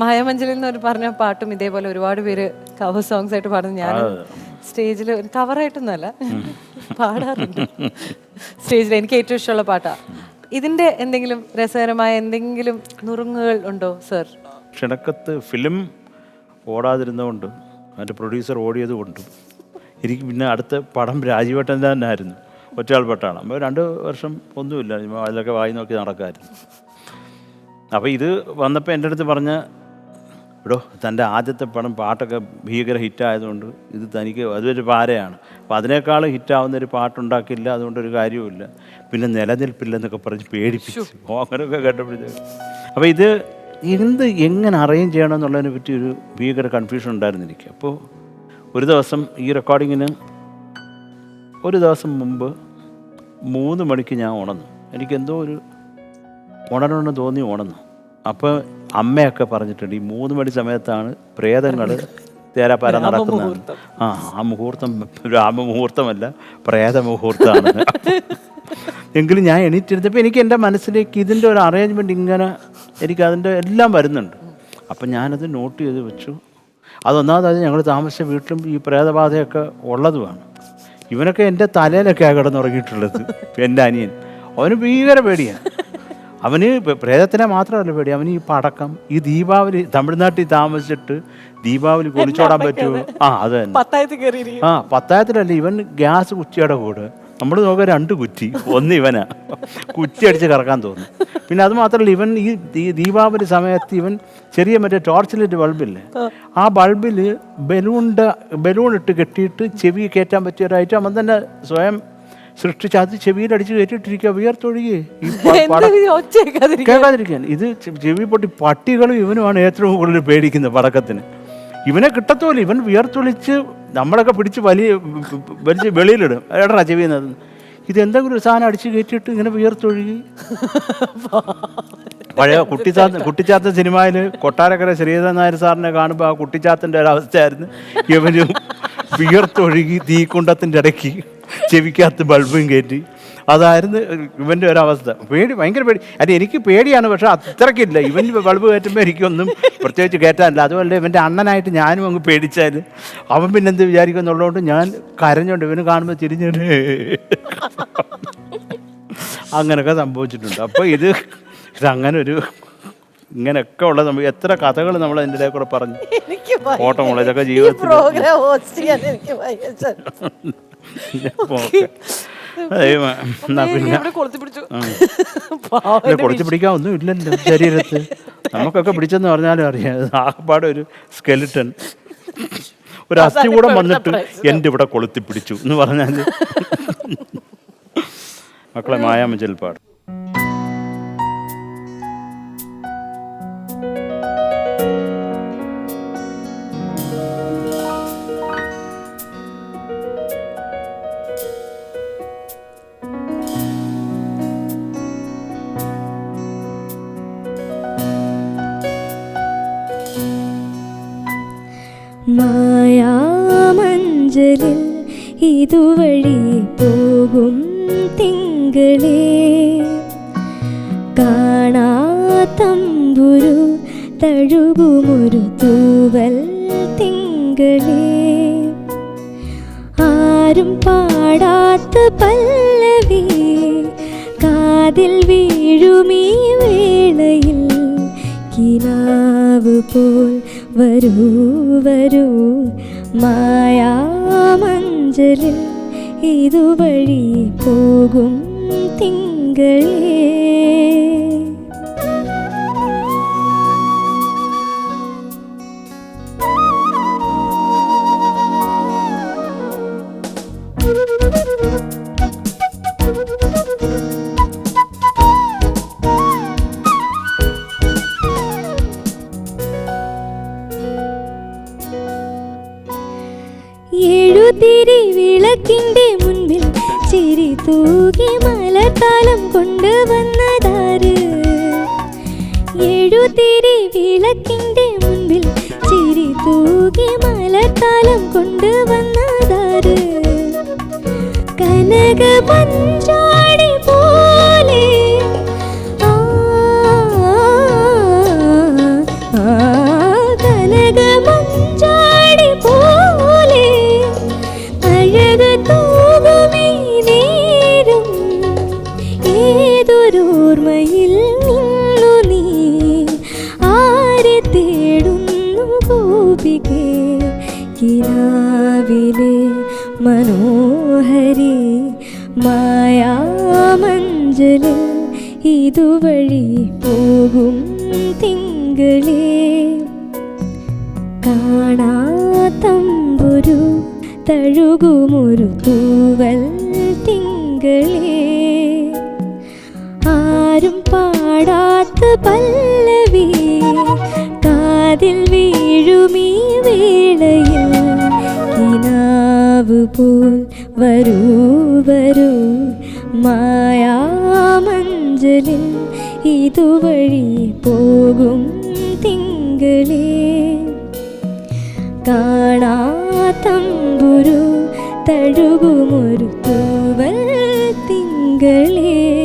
മായാമഞ്ചലിൽ നിന്ന് ഒരു പറഞ്ഞ പാട്ടും ഇതേപോലെ ഒരുപാട് പേര് കവർ സോങ്സ് ആയിട്ട് പാടുന്നു. ഞാൻ സ്റ്റേജിൽ കവറായിട്ടൊന്നുമല്ല പാടാറുണ്ട്. സ്റ്റേജിൽ എനിക്ക് ഏറ്റവും ഇഷ്ടമുള്ള പാട്ടാ. ഇതിന്റെ എന്തെങ്കിലും രസകരമായ എന്തെങ്കിലും നുറുങ്ങുകൾ ഉണ്ടോ സർ ക്ഷണക്കത്ത് ഫിലിം ഓടാതിരുന്നതുകൊണ്ട് അതിന്റെ പ്രൊഡ്യൂസർ ഓടിയത് കൊണ്ടും എനിക്ക് പിന്നെ അടുത്ത പടം രാജീവേട്ടൻ തന്നെ ആയിരുന്നു ഒറ്റയാൾ പട്ടാണ്. അപ്പോൾ രണ്ട് വർഷം ഒന്നുമില്ല അതിലൊക്കെ വായി നോക്കി നടക്കാമായിരുന്നു അപ്പോൾ ഇത് വന്നപ്പോൾ എന്റെ അടുത്ത് പറഞ്ഞ എടോ തന്റെ ആദ്യത്തെ പടം പാട്ടൊക്കെ ഭീകര ഹിറ്റായതുകൊണ്ട് ഇത് തനിക്ക് അതൊരു പാരയാണ്. അപ്പോൾ അതിനേക്കാൾ ഹിറ്റാവുന്ന ഒരു പാട്ടുണ്ടാക്കില്ല അതുകൊണ്ടൊരു കാര്യവുമില്ല. പിന്നെ നിലനിൽപ്പില്ലെന്നൊക്കെ പറഞ്ഞ് പേടിപ്പിച്ചു അങ്ങനെയൊക്കെ കേട്ടപ്പോഴത്തേക്ക്. അപ്പോൾ ഇത് എന്ത് എങ്ങനെ അറേഞ്ച് ചെയ്യണം എന്നുള്ളതിനെ പറ്റി ഒരു ഭീകര കൺഫ്യൂഷൻ ഉണ്ടായിരുന്നു എനിക്ക്. അപ്പോൾ ഒരു ദിവസം ഈ റെക്കോർഡിങ്ങിന് ഒരു ദിവസം മുമ്പ് മൂന്ന് മണിക്ക് ഞാൻ ഉണർന്നു. എനിക്കെന്തോ ഒരു ഉണരണമെന്ന് തോന്നി ഉണർന്നു. അപ്പോൾ അമ്മയൊക്കെ പറഞ്ഞിട്ടുണ്ട്. ഈ മൂന്ന് മണി സമയത്താണ് പ്രേതങ്ങൾ തേരാപ്പാര നടക്കുന്നത്. ആ ആ മുഹൂർത്തം രാമമുഹൂർത്തമല്ല പ്രേത മുഹൂർത്തമാണ്. എങ്കിലും ഞാൻ എണീറ്റിരുന്നപ്പോൾ എനിക്ക് എന്റെ മനസ്സിലേക്ക് ഇതിന്റെ ഒരു അറേഞ്ച്മെന്റ് ഇങ്ങനെ എനിക്ക് അതിന്റെ എല്ലാം വരുന്നുണ്ട്. അപ്പം ഞാനത് നോട്ട് ചെയ്ത് വെച്ചു. അതൊന്നാമതായത് ഞങ്ങൾ താമസിച്ച വീട്ടിലും ഈ പ്രേതബാധയൊക്കെ ഉള്ളതുമാണ്. ഇവനൊക്കെ എന്റെ തലയിലൊക്കെയാണ് കിടന്നുറങ്ങിയിട്ടുള്ളത് എന്റെ അനിയൻ. അവന് ഭീകര പേടിയാണ് അവന് പ്രേതത്തിനെ മാത്രമല്ല പേടി. അവന് ഈ പടക്കം ഈ ദീപാവലി തമിഴ്നാട്ടിൽ താമസിച്ചിട്ട് ദീപാവലി കുളിച്ചോടാൻ പറ്റുമോ? ആ അത് തന്നെ. ആ പത്തായത്തിലല്ല ഇവൻ ഗ്യാസ് കുറ്റിയുടെ കൂടെ? നമ്മൾ നോക്കുക രണ്ട് കുറ്റി ഒന്ന് ഇവനാ. കുറ്റി അടിച്ച് കറക്കാൻ തോന്നും പിന്നെ അത് മാത്രമല്ല ഇവൻ ഈ ദീപാവലി സമയത്ത് ഇവൻ ചെറിയ മറ്റേ ടോർച്ച് ലൈറ്റ് ബൾബില്ലേ? ആ. ബൾബിൽ ബലൂണിന്റെ ബലൂൺ ഇട്ട് കെട്ടിയിട്ട് ചെവി കയറ്റാൻ പറ്റിയ ഒരു ഐറ്റം. അവൻ തന്നെ സ്വയം സൃഷ്ടിച്ച് അത് ചെവിയിൽ അടിച്ച് കയറ്റിട്ടിരിക്കുക വിയർത്തൊഴുകി ഈ കേൾക്കാതിരിക്കാൻ. ഇത് ചെവി പൊട്ടി പട്ടികളും ഇവനുമാണ് ഏറ്റവും കൂടുതൽ പേടിക്കുന്നത് പടക്കത്തിന്. ഇവനെ കിട്ടത്തോല. ഇവൻ വിയർത്തൊളിച്ച് നമ്മളൊക്കെ പിടിച്ച് വലിയ വലിച്ച് വെളിയിലിടും. എടാ ചെവിയുന്നത് ഇത് എന്തെങ്കിലും ഒരു സാധനം അടിച്ച് കയറ്റിയിട്ട് ഇങ്ങനെ വിയർത്തൊഴുകി. പഴയ കുട്ടിച്ചാത്ത കുട്ടിച്ചാത്ത സിനിമയിൽ കൊട്ടാരക്കര ശ്രീധരൻ നായർ സാറിനെ കാണുമ്പോൾ ആ കുട്ടിച്ചാത്തന്റെ ഒരവസ്ഥയായിരുന്നു ഇവന് വിയർത്തൊഴുകി തീക്കുണ്ടത്തിന്റെ ഇടയ്ക്ക്. ചെവിക്കകത്ത് ബൾബും കയറ്റി. അതായിരുന്നു ഇവന്റെ ഒരവസ്ഥ. പേടി ഭയങ്കര പേടി. അല്ല എനിക്ക് പേടിയാണ് പക്ഷെ അത്രയ്ക്കില്ല ഇവൻ ബൾബ് കയറ്റുമ്പോൾ എനിക്കൊന്നും പ്രത്യേകിച്ച് കയറ്റാനില്ല. അതുമല്ല ഇവന്റെ അണ്ണനായിട്ട് ഞാനും അങ്ങ് പേടിച്ചാൽ അവൻ പിന്നെ എന്ത് വിചാരിക്കും എന്നുള്ളതുകൊണ്ട് ഞാൻ കരഞ്ഞോണ്ട് ഇവന് കാണുമ്പോൾ തിരിഞ്ഞിട്ട് അങ്ങനെയൊക്കെ സംഭവിച്ചിട്ടുണ്ട്. അപ്പോൾ ഇത് ഇതങ്ങനെ ഒരു ഇങ്ങനെയൊക്കെ ഉള്ള നമ്മൾ എത്ര കഥകൾ നമ്മൾ അതിന്റെ ഇടയിൽ കൂടെ പറഞ്ഞു. ഓട്ടം ഉള്ളതൊക്കെ ഇതൊക്കെ ജീവിതത്തിൽ കൊളുത്തി പിടിക്കാൻ ഒന്നും ഇല്ലല്ലോ ശരീരത്ത്. നമുക്കൊക്കെ പിടിച്ചെന്ന് പറഞ്ഞാലും അറിയാം. ആകപ്പാടെ ഒരു സ്കെലിട്ടൺ ഒരു അസ്ഥി കൂടെ വന്നിട്ട് എന്റെ ഇവിടെ കൊളുത്തി പിടിച്ചു എന്ന് പറഞ്ഞാൽ മക്കളെ മായാമ പാട്. മായാമഞ്ചലിൽ ഇതുവഴി പോകും തിങ്കളേ. കാണാത്തമ്പുരു തഴുകുമൊരു തൂവൽ തിങ്കളേ. ആരും പാടാത്ത പല്ലവി കാതിൽ വീഴുമീ വേളയിൽ കിനാവ് പോൽ വരൂ വരൂ. മായാമഞ്ചലിൽ ഇതുവഴി പോകും തിങ്കളേ. എഴുതിരി വിളക്കിന്റെ മുൻപിൽ ചിരി തൂകി മലത്താലം കൊണ്ടുവന്നതാര് എഴുതിരി വിളക്കിന്റെ മുൻപിൽ ചിരി തൂകി മലത്താലം കൊണ്ടുവന്നതാര് കനക പഞ്ചാടി കിനാവിലെ മനോഹരി മായാമഞ്ചലിൽ ഇതുവഴി പോകും തിങ്കളേ. കാണാത്തമ്പുരു തഴുകുമൊരു തൂവൽ തിങ്കളേ. ആരും പാടാത്ത പല്ലവി കാതിൽ പോൽ വരൂ വരൂ. മായാമഞ്ചലിൽ ഇതുവഴി പോകും തിങ്കളേ. കാണാത്തമ്പുരു തഴുകുമൊരു തൂവൽ തിങ്കളേ.